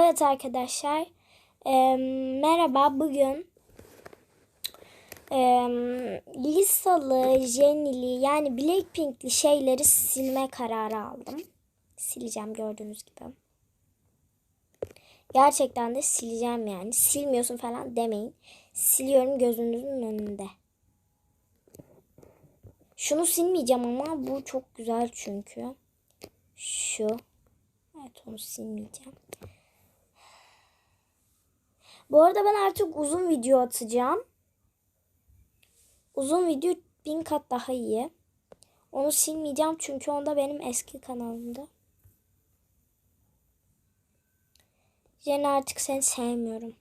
Evet arkadaşlar. Eee, merhaba. Bugün eee Lisalı, Jenny'li yani Blackpink'li şeyleri silme kararı aldım. Sileceğim gördüğünüz gibi. Gerçekten de sileceğim yani. Silmiyorsun falan demeyin. Siliyorum gözünüzün önünde. Şunu silmeyeceğim ama bu çok güzel çünkü. Şu. Evet onu silmeyeceğim. Bu arada ben artık uzun video atacağım. Uzun video bin kat daha iyi. Onu silmeyeceğim çünkü onda benim eski kanalımda. Jen artık seni sevmiyorum.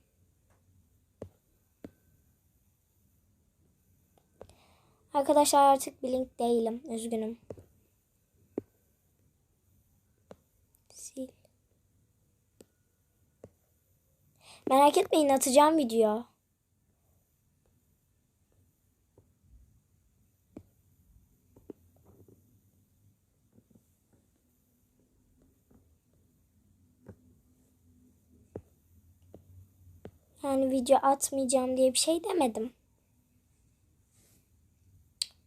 Arkadaşlar artık Blink değilim. Üzgünüm. Sil. Merak etmeyin atacağım video. Yani video atmayacağım diye bir şey demedim.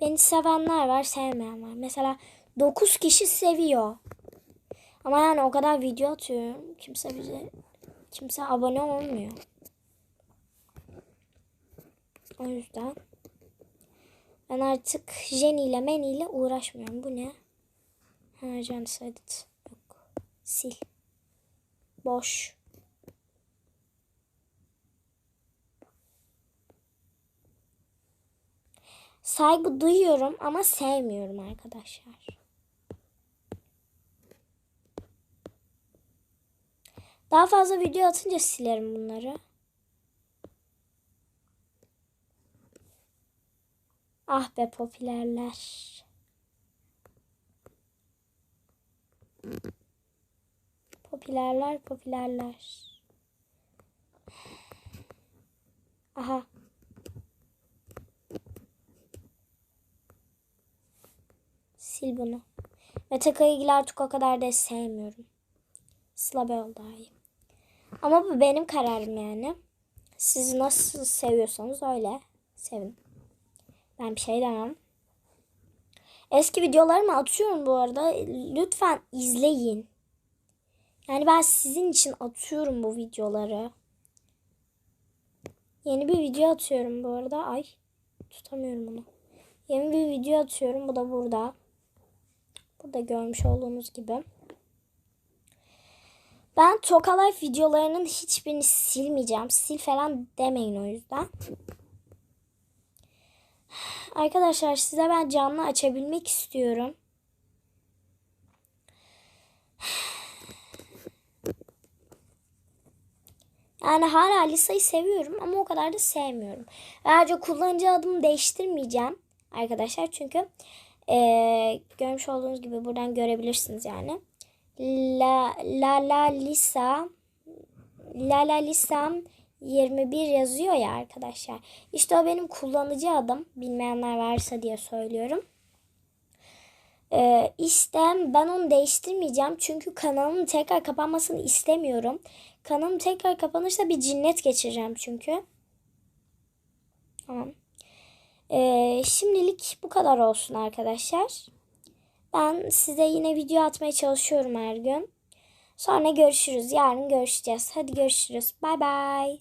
Beni sevenler var, sevmeyen var. Mesela 9 kişi seviyor. Ama yani o kadar video atıyorum. Kimse bize kimse abone olmuyor. O yüzden ben artık Jenny ile Manny ile uğraşmıyorum. Bu ne? Ha, Genocide. Yok. Sil. Boş. Saygı duyuyorum ama sevmiyorum arkadaşlar. Daha fazla video atınca silerim bunları. Ah be popülerler. Popülerler, popülerler. Aha. Sil bunu. Mete Kayıgil artık o kadar da sevmiyorum. Slabe ol daha iyi. Ama bu benim kararım yani. Siz nasıl seviyorsanız öyle sevin. Ben bir şey demem. Eski videolarımı atıyorum bu arada. Lütfen izleyin. Yani ben sizin için atıyorum bu videoları. Yeni bir video atıyorum bu arada. Ay tutamıyorum onu. Yeni bir video atıyorum. Bu da burada. Burada görmüş olduğunuz gibi. Ben Toka videolarının hiçbirini silmeyeceğim. Sil falan demeyin o yüzden. Arkadaşlar size ben canlı açabilmek istiyorum. Yani hala Lisa'yı seviyorum ama o kadar da sevmiyorum. Ayrıca kullanıcı adımı değiştirmeyeceğim arkadaşlar. Çünkü ee, görmüş olduğunuz gibi buradan görebilirsiniz yani. La la la Lisa La la Lisam 21 yazıyor ya arkadaşlar. İşte o benim kullanıcı adım. Bilmeyenler varsa diye söylüyorum. Ee, işte ben onu değiştirmeyeceğim. Çünkü kanalımın tekrar kapanmasını istemiyorum. Kanalım tekrar kapanırsa bir cinnet geçireceğim çünkü. Tamam. Ee, şimdilik bu kadar olsun arkadaşlar. Ben size yine video atmaya çalışıyorum her gün. Sonra görüşürüz. Yarın görüşeceğiz. Hadi görüşürüz. Bay bay.